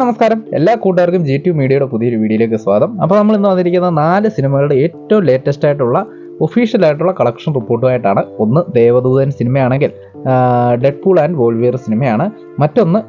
നമസ്കാരം. എല്ലാ കൂട്ടുകാർക്കും ജി ടി മീഡിയയുടെ പുതിയൊരു വീഡിയോയിലേക്ക് സ്വാഗതം. അപ്പോൾ നമ്മൾ ഇന്ന് വന്നിരിക്കുന്ന നാല് സിനിമകളുടെ ഏറ്റവും ലേറ്റസ്റ്റ് ആയിട്ടുള്ള ഒഫീഷ്യൽ ആയിട്ടുള്ള കളക്ഷൻ റിപ്പോർട്ടുമായിട്ടാണ് ഒന്ന് ദേവദൂതൻ സിനിമയാണെങ്കിൽ ഡെഡ് പൂൾ ആൻഡ് വോൾവിയർ സിനിമയാണ്. മറ്റൊന്ന്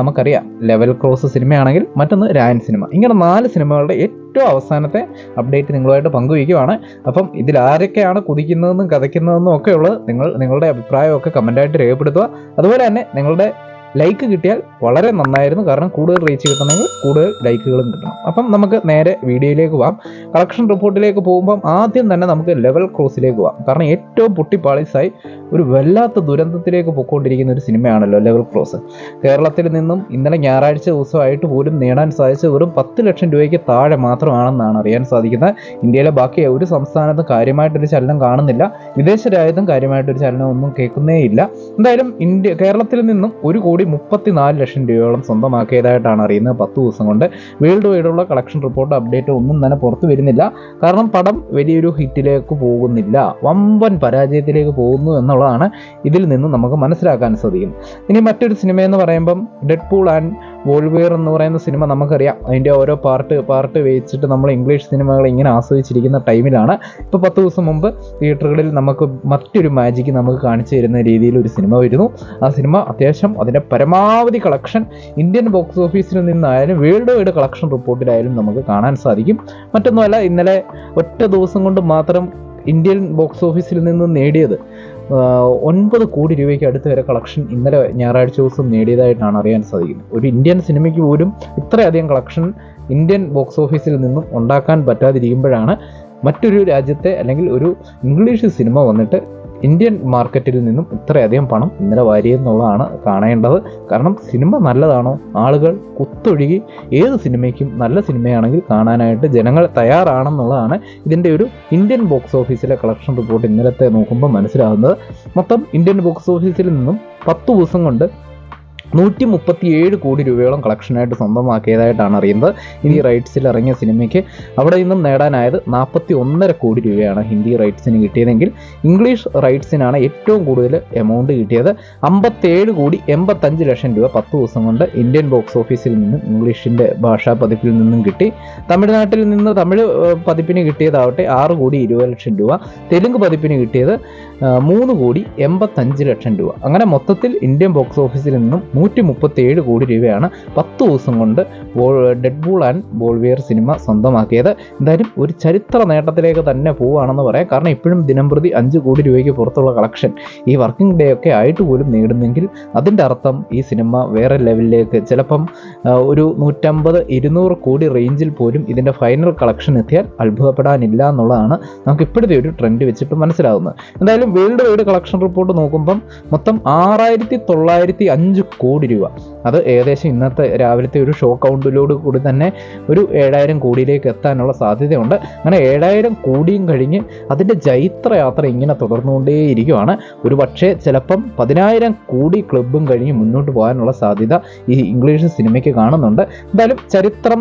നമുക്കറിയാം ലെവൽ ക്രോസ് സിനിമയാണെങ്കിൽ മറ്റൊന്ന് രായൻ സിനിമ. ഇങ്ങനെ നാല് സിനിമകളുടെ ഏറ്റവും അവസാനത്തെ അപ്ഡേറ്റ് നിങ്ങളുമായിട്ട് പങ്കുവയ്ക്കുവാണ്. അപ്പം ഇതിൽ ആരൊക്കെയാണ് കുതിക്കുന്നതെന്നും കഥയ്ക്കുന്നതെന്നും ഒക്കെയുള്ളത് നിങ്ങൾ നിങ്ങളുടെ അഭിപ്രായമൊക്കെ കമന്റായിട്ട് രേഖപ്പെടുത്തുക. അതുപോലെ തന്നെ നിങ്ങളുടെ ലൈക്ക് കിട്ടിയാൽ വളരെ നന്നായിരുന്നു. കാരണം കൂടുതൽ റീച്ച് കിട്ടണമെങ്കിൽ കൂടുതൽ ലൈക്കുകളും കിട്ടണം. അപ്പം നമുക്ക് നേരെ വീഡിയോയിലേക്ക് പോവാം. കളക്ഷൻ റിപ്പോർട്ടിലേക്ക് പോകുമ്പം ആദ്യം തന്നെ നമുക്ക് ലെവൽ ക്രോസിലേക്ക് പോവാം. കാരണം ഏറ്റവും പൊട്ടിപ്പാളിസായി ഒരു വല്ലാത്ത ദുരന്തത്തിലേക്ക് പൊയ്ക്കൊണ്ടിരിക്കുന്ന ഒരു സിനിമയാണല്ലോ ലെവൽ ക്രോസ്. കേരളത്തിൽ നിന്നും ഇന്നലെ ഞായറാഴ്ച ദിവസമായിട്ട് പോലും നേടാൻ സാധിച്ച വെറും പത്ത് ലക്ഷം രൂപയ്ക്ക് താഴെ മാത്രമാണെന്നാണ് അറിയാൻ സാധിക്കുന്നത്. ഇന്ത്യയിലെ ബാക്കി ഒരു സംസ്ഥാനത്തും കാര്യമായിട്ടൊരു ചലനം കാണുന്നില്ല. വിദേശ രാജ്യത്തും കാര്യമായിട്ടൊരു ചലനം ഒന്നും കേൾക്കുന്നേ ഇല്ല എന്തായാലും ഇന്ത്യ കേരളത്തിൽ നിന്നും ഒരു കോടി മുപ്പത്തിനാല് ലക്ഷം രൂപയോളം സ്വന്തമാക്കിയതായിട്ടാണ് അറിയുന്നത് പത്ത് ദിവസം കൊണ്ട്. വേൾഡ് വൈഡുള്ള കളക്ഷൻ റിപ്പോർട്ട് അപ്ഡേറ്റ് ഒന്നും തന്നെ പുറത്തു വരുന്നില്ല. കാരണം പടം വലിയൊരു ഹിറ്റിലേക്ക് പോകുന്നില്ല. വമ്പൻ പരാജയത്തിലേക്ക് പോകുന്നു എന്നുള്ളതാണ് ഇതിൽ നിന്ന് നമുക്ക് മനസ്സിലാക്കാൻ സാധിക്കും. ഇനി മറ്റൊരു സിനിമ എന്ന് പറയുമ്പം ഡെഡ് പൂൾ ആൻഡ് വോൾവിയർ എന്ന് പറയുന്ന സിനിമ നമുക്കറിയാം. അതിന്റെ ഓരോ പാർട്ട് പാർട്ട് വെച്ചിട്ട് നമ്മൾ ഇംഗ്ലീഷ് സിനിമകൾ ഇങ്ങനെ ആസ്വദിച്ചിരിക്കുന്ന ടൈമിലാണ് ഇപ്പോൾ പത്ത് ദിവസം മുമ്പ് തിയേറ്ററുകളിൽ നമുക്ക് മറ്റൊരു മാജിക്ക് നമുക്ക് കാണിച്ചു തരുന്ന രീതിയിൽ ഒരു സിനിമ വരുന്നു. ആ സിനിമ അത്യാവശ്യം അതിന്റെ പരമാവധി കളക്ഷൻ ഇന്ത്യൻ ബോക്സ് ഓഫീസിൽ നിന്നായാലും വേൾഡ് വൈഡ് കളക്ഷൻ റിപ്പോർട്ടിലായാലും നമുക്ക് കാണാൻ സാധിക്കും. മറ്റൊന്നുമല്ല ഇന്നലെ ഒറ്റ ദിവസം കൊണ്ട് മാത്രം ഇന്ത്യൻ ബോക്സ് ഓഫീസിൽ നിന്ന് നേടിയത്. ഒൻപത് കോടി രൂപയ്ക്ക് അടുത്ത് വരെ കളക്ഷൻ ഇന്നലെ ഞായറാഴ്ച ദിവസം നേടിയതായിട്ടാണ് അറിയാൻ സാധിക്കുന്നത്. ഒരു ഇന്ത്യൻ സിനിമയ്ക്ക് പോലും ഇത്രയധികം കളക്ഷൻ ഇന്ത്യൻ ബോക്സ് ഓഫീസിൽ നിന്നും ഉണ്ടാക്കാൻ പറ്റാതിരിക്കുമ്പോഴാണ് മറ്റൊരു രാജ്യത്തെ അല്ലെങ്കിൽ ഒരു ഇംഗ്ലീഷ് സിനിമ വന്നിട്ട് ഇന്ത്യൻ മാർക്കറ്റിൽ നിന്നും ഇത്രയധികം പണം ഇന്നലെ വാരിയെന്നുള്ളതാണ് കാണേണ്ടത്. കാരണം സിനിമ നല്ലതാണോ? ആളുകൾ കുത്തൊഴുകി ഏത് സിനിമയ്ക്കും നല്ല സിനിമയാണെങ്കിൽ കാണാനായിട്ട് ജനങ്ങൾ തയ്യാറാണെന്നുള്ളതാണ് ഇതിന്റെ ഒരു ഇന്ത്യൻ ബോക്സ് ഓഫീസിലെ കളക്ഷൻ റിപ്പോർട്ട് ഇന്നലത്തെ നോക്കുമ്പോൾ മനസ്സിലാകുന്നത്. മൊത്തം ഇന്ത്യൻ ബോക്സ് ഓഫീസിൽ നിന്നും പത്ത് ദിവസം കൊണ്ട് നൂറ്റി മുപ്പത്തിയേഴ് കോടി രൂപയോളം കളക്ഷനായിട്ട് സ്വന്തമാക്കിയതായിട്ടാണ് അറിയുന്നത്. ഇനി റൈറ്റ്സിൽ ഇറങ്ങിയ സിനിമയ്ക്ക് അവിടെ നിന്നും നേടാനായത് നാൽപ്പത്തി ഒന്നര കോടി രൂപയാണ് ഹിന്ദി റൈറ്റ്സിന് കിട്ടിയതെങ്കിൽ ഇംഗ്ലീഷ് റൈറ്റ്സിനാണ് ഏറ്റവും കൂടുതൽ എമൗണ്ട് കിട്ടിയത്. അമ്പത്തേഴ് കോടി എൺപത്തഞ്ച് ലക്ഷം രൂപ പത്ത് ദിവസം കൊണ്ട് ഇന്ത്യൻ ബോക്സ് ഓഫീസിൽ നിന്നും ഇംഗ്ലീഷിന്റെ ഭാഷാ പതിപ്പിൽ നിന്നും കിട്ടി. തമിഴ്നാട്ടിൽ നിന്ന് തമിഴ് പതിപ്പിന് കിട്ടിയതാവട്ടെ ആറ് കോടി ഇരുപത് ലക്ഷം രൂപ. തെലുങ്ക് പതിപ്പിന് കിട്ടിയത് മൂന്ന് കോടി എൺപത്തഞ്ച് ലക്ഷം രൂപ. അങ്ങനെ മൊത്തത്തിൽ ഇന്ത്യൻ ബോക്സ് ഓഫീസിൽ നിന്നും നൂറ്റി മുപ്പത്തി ഏഴ് കോടി രൂപയാണ് പത്ത് ദിവസം കൊണ്ട് ഡെഡ് ബൂൾ ആൻഡ് ബോൾവിയർ സിനിമ സ്വന്തമാക്കിയത്. എന്തായാലും ഒരു ചരിത്ര നേട്ടത്തിലേക്ക് തന്നെ പോവുകയാണെന്ന് പറയാം. കാരണം ഇപ്പോഴും ദിനംപ്രതി അഞ്ച് കോടി രൂപയ്ക്ക് പുറത്തുള്ള കളക്ഷൻ ഈ വർക്കിംഗ് ഡേ ഒക്കെ ആയിട്ട് പോലും നേടുന്നെങ്കിൽ അതിന്റെ അർത്ഥം ഈ സിനിമ വേറെ ലെവലിലേക്ക് ചിലപ്പം ഒരു നൂറ്റമ്പത് ഇരുന്നൂറ് കോടി റേഞ്ചിൽ പോലും ഇതിന്റെ ഫൈനൽ കളക്ഷൻ എത്തിയാൽ അത്ഭുതപ്പെടാനില്ല എന്നുള്ളതാണ് നമുക്ക് ഇപ്പോഴത്തെ ഒരു ട്രെൻഡ് വെച്ചിട്ട് മനസ്സിലാകുന്നത് എന്തായാലും വേൾഡ് വൈഡ് കളക്ഷൻ റിപ്പോർട്ട് നോക്കുമ്പം മൊത്തം ആറായിരത്തി തൊള്ളായിരത്തി അഞ്ച് കോടി രൂപ. അത് ഏകദേശം ഇന്നത്തെ രാവിലത്തെ ഒരു ഷോ കൗണ്ടിലോട് കൂടി തന്നെ ഒരു ഏഴായിരം കോടിയിലേക്ക് എത്താനുള്ള സാധ്യതയുണ്ട്. അങ്ങനെ ഏഴായിരം കോടിയും കഴിഞ്ഞ് അതിന്റെ ജൈത്രയാത്ര ഇങ്ങനെ തുടർന്നുകൊണ്ടേയിരിക്കുകയാണ് ഒരു പക്ഷേ ചിലപ്പം പതിനായിരം കോടി ക്ലബും കഴിഞ്ഞ് മുന്നോട്ട് പോകാനുള്ള സാധ്യത ഈ ഇംഗ്ലീഷ് സിനിമയ്ക്ക് കാണുന്നുണ്ട്. എന്തായാലും ചരിത്രം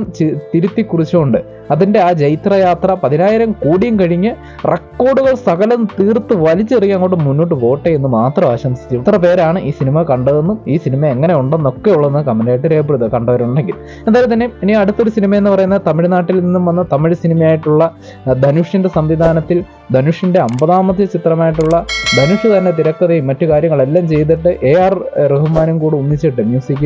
തിരുത്തി കുറിച്ചുകൊണ്ട് അതിന്റെ ആ ജൈത്രയാത്ര പതിനായിരം കോടിയും കഴിഞ്ഞ് റെക്കോർഡുകൾ സകലം തീർത്ത് വലിച്ചെറിയാൻ അങ്ങോട്ട് മുന്നോട്ട് പോട്ടെ എന്ന് മാത്രം ആശംസിച്ചു ഇത്ര പേരാണ് ഈ സിനിമ കണ്ടതെന്നും ഈ സിനിമ എങ്ങനെ ഉണ്ടെന്നൊക്കെ ഉള്ളതെന്ന് കമന്റായിട്ട് രേഖപ്പെടുത്തുക. കണ്ടവരുണ്ടെങ്കിൽ. എന്തായാലും തന്നെ ഇനി അടുത്തൊരു സിനിമ എന്ന് പറയുന്നത് തമിഴ്നാട്ടിൽ നിന്നും വന്ന തമിഴ് സിനിമയായിട്ടുള്ള ധനുഷിന്റെ സംവിധാനത്തിൽ ധനുഷിന്റെ അമ്പതാമത്തെ ചിത്രമായിട്ടുള്ള ധനുഷ് തന്നെ തിരക്കഥയും മറ്റു കാര്യങ്ങളെല്ലാം ചെയ്തിട്ട് എ ആർ റഹ്മാനും കൂടെ ഒന്നിച്ചിട്ട് മ്യൂസിക്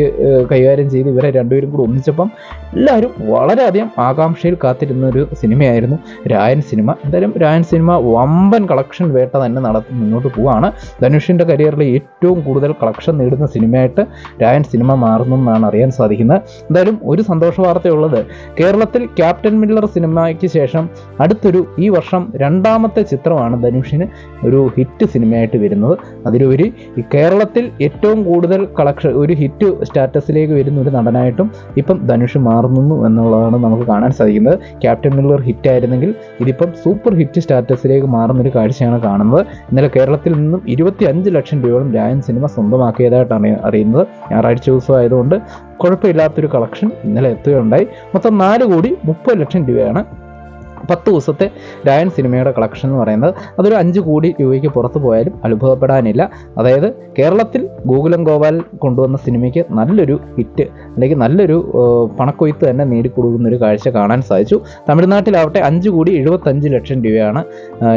കൈകാര്യം ചെയ്ത് ഇവരെ രണ്ടുപേരും കൂടെ ഒന്നിച്ചപ്പം എല്ലാവരും വളരെയധികം ആകാംക്ഷയിൽ കാത്തിരുന്ന ഒരു സിനിമയായിരുന്നു രായൻ സിനിമ എന്തായാലും രായൻ സിനിമ വമ്പൻ കളക്ഷൻ വേട്ട തന്നെ നടത്തി മുന്നോട്ട് പോവുകയാണ് ധനുഷിന്റെ കരിയറിലെ ഏറ്റവും കൂടുതൽ കളക്ഷൻ നേടുന്ന സിനിമയായിട്ട് രായൻ സിനിമ മാറുന്നെന്നാണ് അറിയാൻ സാധിക്കുന്നത്. എന്തായാലും ഒരു സന്തോഷ വാർത്തയുള്ളത് കേരളത്തിൽ ക്യാപ്റ്റൻ മില്ലർ സിനിമയ്ക്ക് ശേഷം അടുത്തൊരു ഈ വർഷം രണ്ടാമത്തെ ചിത്രമാണ് ധനുഷിന് ഒരു ഹിറ്റ് സിനിമയായിട്ട് വരുന്നത്. അതിലുപരി കേരളത്തിൽ ഏറ്റവും കൂടുതൽ കളക്ഷൻ ഒരു ഹിറ്റ് സ്റ്റാറ്റസിലേക്ക് വരുന്ന ഒരു നടനായിട്ടും ഇപ്പം ധനുഷ് മാറുന്നു എന്നുള്ളതാണ് നമുക്ക് കാണാൻ സാധിക്കുന്നത്. ക്യാപ്റ്റൻ മില്ലർ ഹിറ്റായിരുന്നെങ്കിൽ ഇതിപ്പം സൂപ്പർ ഹിറ്റ് സ്റ്റാറ്റസിലേക്ക് മാറുന്നൊരു കാഴ്ചയാണ് കാണുന്നത്. ഇന്നലെ കേരളത്തിൽ നിന്നും ഇരുപത്തി ലക്ഷം രൂപയോളം രായൻ സിനിമ സ്വന്തമാക്കിയതായിട്ടാണ് അറിയുന്നത്. ഞായറാഴ്ച ദിവസം ആയതുകൊണ്ട് കുഴപ്പമില്ലാത്തൊരു കളക്ഷൻ ഇന്നലെ എത്തുകയുണ്ടായി. മൊത്തം നാല് കോടി മുപ്പത് ലക്ഷം രൂപയാണ് പത്ത് ദിവസത്തെ ഡയൻ സിനിമയുടെ കളക്ഷൻ എന്ന് പറയുന്നത് അതൊരു അഞ്ച് കോടി രൂപയ്ക്ക് പുറത്തു പോയാലും അനുഭവപ്പെടാനില്ല. അതായത് കേരളത്തിൽ ഗോകുലം ഗോപാൽ കൊണ്ടുവന്ന സിനിമയ്ക്ക് നല്ലൊരു ഹിറ്റ് അല്ലെങ്കിൽ നല്ലൊരു പണക്കൊയ്ത്ത് തന്നെ നേടിക്കൊടുക്കുന്ന ഒരു കാഴ്ച കാണാൻ സാധിച്ചു. തമിഴ്നാട്ടിലാവട്ടെ അഞ്ച് കോടി എഴുപത്തഞ്ച് ലക്ഷം രൂപയാണ്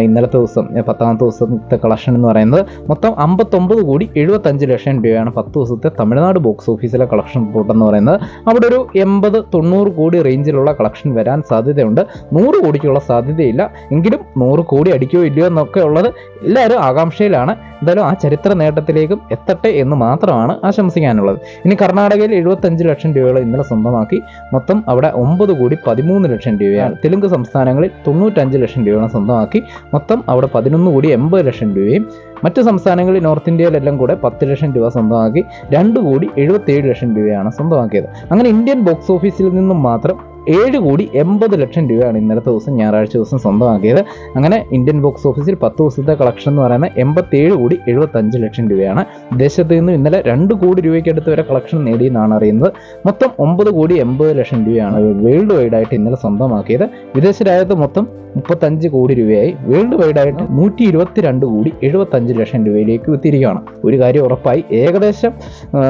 ഇന്നലത്തെ ദിവസം പത്താമത്തെ ദിവസത്തെ കളക്ഷൻ എന്ന് പറയുന്നത്. മൊത്തം അമ്പത്തൊമ്പത് കോടി എഴുപത്തഞ്ച് ലക്ഷം രൂപയാണ് പത്ത് ദിവസത്തെ തമിഴ്നാട് ബോക്സ് ഓഫീസിലെ കളക്ഷൻ റിപ്പോർട്ട് എന്ന് പറയുന്നത്. അവിടെ ഒരു എൺപത് തൊണ്ണൂറ് കോടി റേഞ്ചിലുള്ള കളക്ഷൻ വരാൻ സാധ്യതയുണ്ട്. നൂറ് കോടിക്കുള്ള സാധ്യതയില്ല. എങ്കിലും നൂറ് കോടി അടിക്കുകയോ ഇല്ലയോ എന്നൊക്കെ ഉള്ളത് എല്ലാവരും ആകാംക്ഷയിലാണ്. എന്തായാലും ആ ചരിത്ര നേട്ടത്തിലേക്കും എത്തട്ടെ എന്ന് മാത്രമാണ് ആശംസിക്കാനുള്ളത്. ഇനി കർണാടകയിൽ എഴുപത്തഞ്ച് ലക്ഷം രൂപകൾ ഇന്നലെ സ്വന്തമാക്കി. മൊത്തം അവിടെ ഒമ്പത് കോടി പതിമൂന്ന് ലക്ഷം രൂപയാണ്. തെലുങ്ക് സംസ്ഥാനങ്ങളിൽ തൊണ്ണൂറ്റഞ്ച് ലക്ഷം രൂപയാണ് സ്വന്തമാക്കി. മൊത്തം അവിടെ പതിനൊന്ന് കോടി എൺപത് ലക്ഷം രൂപയും. മറ്റ് സംസ്ഥാനങ്ങളിൽ നോർത്ത് ഇന്ത്യയിലെല്ലാം കൂടെ പത്ത് ലക്ഷം രൂപ സ്വന്തമാക്കി. രണ്ട് കോടി എഴുപത്തേഴ് ലക്ഷം രൂപയാണ് സ്വന്തമാക്കിയത്. അങ്ങനെ ഇന്ത്യൻ ബോക്സ് ഓഫീസിൽ നിന്നും മാത്രം ഏഴ് കോടി എൺപത് ലക്ഷം രൂപയാണ് ഇന്നലത്തെ ദിവസം ഞായറാഴ്ച ദിവസം സ്വന്തമാക്കിയത്. അങ്ങനെ ഇന്ത്യൻ ബോക്സ് ഓഫീസിൽ പത്ത് ദിവസത്തെ കളക്ഷൻ എന്ന് പറയുന്നത് എൺപത്തേഴ് കോടി എഴുപത്തഞ്ച് ലക്ഷം രൂപയാണ്. വിദേശത്ത് നിന്ന് ഇന്നലെ രണ്ട് കോടി രൂപയ്ക്ക് അടുത്ത് വരെ കളക്ഷൻ നേടിയെന്നാണ് അറിയുന്നത്. മൊത്തം ഒമ്പത് കോടി എൺപത് ലക്ഷം രൂപയാണ് വേൾഡ് വൈഡ് ആയിട്ട് ഇന്നലെ സ്വന്തമാക്കിയത്. വിദേശ രാജ്യത്ത് മൊത്തം മുപ്പത്തഞ്ച് കോടി രൂപയായി. വേൾഡ് വൈഡ് ആയിട്ട് നൂറ്റി ഇരുപത്തിരണ്ട് കോടി എഴുപത്തഞ്ച് ലക്ഷം രൂപയിലേക്ക് എത്തിയിരിക്കുകയാണ്. ഒരു കാര്യം ഉറപ്പായി ഏകദേശം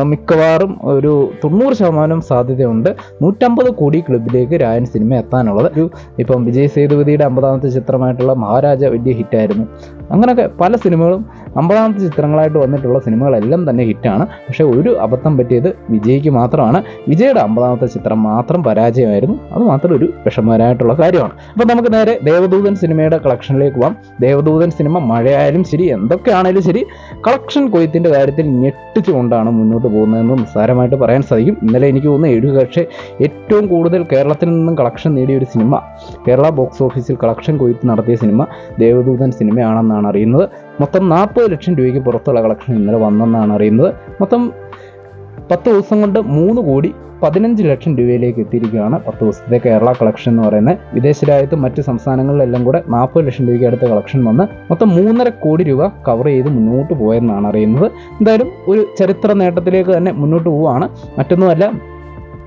മിക്കവാറും ഒരു തൊണ്ണൂറ് ശതമാനം സാധ്യതയുണ്ട്. നൂറ്റമ്പത് കോടി ക്ലബിലേക്ക് രായൻ സിനിമ എത്താനുള്ളത്. ഒരു ഇപ്പം വിജയ് സേതുപതിയുടെ അമ്പതാമത്തെ ചിത്രമായിട്ടുള്ള മഹാരാജ വലിയ ഹിറ്റായിരുന്നു. അങ്ങനെയൊക്കെ പല സിനിമകളും അമ്പതാമത്തെ ചിത്രങ്ങളായിട്ട് വന്നിട്ടുള്ള സിനിമകളെല്ലാം തന്നെ ഹിറ്റാണ്. പക്ഷേ ഒരു അബദ്ധം പറ്റിയത് വിജയ്ക്ക് മാത്രമാണ്. വിജയുടെ അമ്പതാമത്തെ ചിത്രം മാത്രം പരാജയമായിരുന്നു. അത് മാത്രം ഒരു വിഷമകരമായിട്ടുള്ള കാര്യമാണ്. അപ്പോൾ നമുക്ക് നേരെ ദേവദൂതൻ സിനിമയുടെ കളക്ഷനിലേക്ക് പോകാം ദേവദൂതൻ സിനിമ മഴയായാലും ശരി എന്തൊക്കെയാണേലും ശരി കളക്ഷൻ കൊയ്ത്തിന്റെ കാര്യത്തിൽ ഞെട്ടിച്ചുകൊണ്ടാണ് മുന്നോട്ട് പോകുന്നതെന്ന് നിസ്സാരമായിട്ട് പറയാൻ സാധിക്കും. ഇന്നലെ എനിക്ക് തോന്നുന്നു ഏഴ് പക്ഷേ ഏറ്റവും കൂടുതൽ കേരളത്തിൽ നിന്നും കളക്ഷൻ നേടിയ ഒരു സിനിമ. കേരള ബോക്സ് ഓഫീസിൽ കളക്ഷൻ കൊയ്ത്ത് നടത്തിയ സിനിമ ദേവദൂതൻ സിനിമയാണെന്നാണ് അറിയുന്നത്. മൊത്തം നാൽപ്പത് ലക്ഷം രൂപയ്ക്ക് പുറത്തുള്ള കളക്ഷൻ ഇന്നലെ വന്നെന്നാണ് അറിയുന്നത്. മൊത്തം പത്ത് ദിവസം കൊണ്ട് മൂന്ന് കോടി പതിനഞ്ച് ലക്ഷം രൂപയിലേക്ക് എത്തിയിരിക്കുകയാണ് പത്ത് ദിവസത്തെ കേരള കളക്ഷൻ എന്ന് പറയുന്നത്. വിദേശ രാജ്യത്തും മറ്റ് സംസ്ഥാനങ്ങളിലെല്ലാം കൂടെ നാൽപ്പത് ലക്ഷം രൂപയ്ക്ക് അടുത്ത കളക്ഷൻ വന്ന് മൊത്തം മൂന്നര കോടി രൂപ കവർ ചെയ്ത് മുന്നോട്ട് പോയെന്നാണ് അറിയുന്നത്. എന്തായാലും ഒരു ചരിത്ര നേട്ടത്തിലേക്ക് തന്നെ മുന്നോട്ട് പോവുകയാണ്. മറ്റൊന്നുമല്ല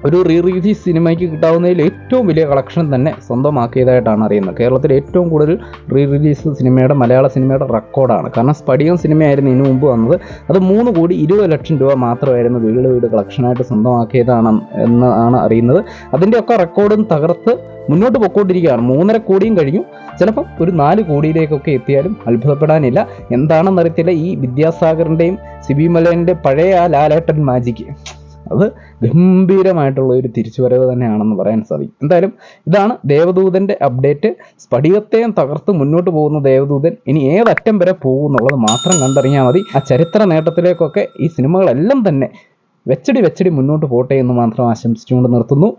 ഒരു റീ റിലീസ് സിനിമയ്ക്ക് കിട്ടാവുന്നതിൽ ഏറ്റവും വലിയ കളക്ഷൻ തന്നെ സ്വന്തമാക്കിയതായിട്ടാണ് അറിയുന്നത്. കേരളത്തിൽ ഏറ്റവും കൂടുതൽ റീ റിലീസ് സിനിമയുടെ മലയാള സിനിമയുടെ റെക്കോർഡാണ് കാരണം സ്പടികം സിനിമയായിരുന്നു ഇതിനു മുമ്പ് വന്നത്. അത് മൂന്ന് കോടി ഇരുപത് ലക്ഷം രൂപ മാത്രമായിരുന്നു വീട് വീട് കളക്ഷനായിട്ട് സ്വന്തമാക്കിയതാണ് എന്നാണ് അറിയുന്നത്. അതിന്റെയൊക്കെ റെക്കോർഡും തകർത്ത് മുന്നോട്ട് പൊക്കോണ്ടിരിക്കുകയാണ്. മൂന്നര കോടിയും കഴിഞ്ഞു. ചിലപ്പം ഒരു നാല് കോടിയിലേക്കൊക്കെ എത്തിയാലും അത്ഭുതപ്പെടാനില്ല. എന്താണെന്നറിയത്തില്ല. ഈ വിദ്യാസാഗറിന്റെയും സിബി മലയന്റെ പഴയ ആ ലാലേട്ടൻ മാജിക്ക് അത് ഗംഭീരമായിട്ടുള്ള ഒരു തിരിച്ചുവരവ് തന്നെയാണെന്ന് പറയാൻ സാധിക്കും. എന്തായാലും ഇതാണ് ദേവദൂതന്റെ അപ്ഡേറ്റ് സ്ഫടികത്തെയും തകർത്ത് മുന്നോട്ട് പോകുന്ന ദേവദൂതൻ ഇനി ഏതറ്റം വരെ പോകും എന്നുള്ളത് മാത്രം കണ്ടറിഞ്ഞാൽ മതി. ആ ചരിത്ര നേട്ടത്തിലേക്കൊക്കെ ഈ സിനിമകളെല്ലാം തന്നെ വെച്ചടി വെച്ചടി മുന്നോട്ട് പോട്ടെ എന്ന് മാത്രം ആശംസിച്ചുകൊണ്ട് നിർത്തുന്നു.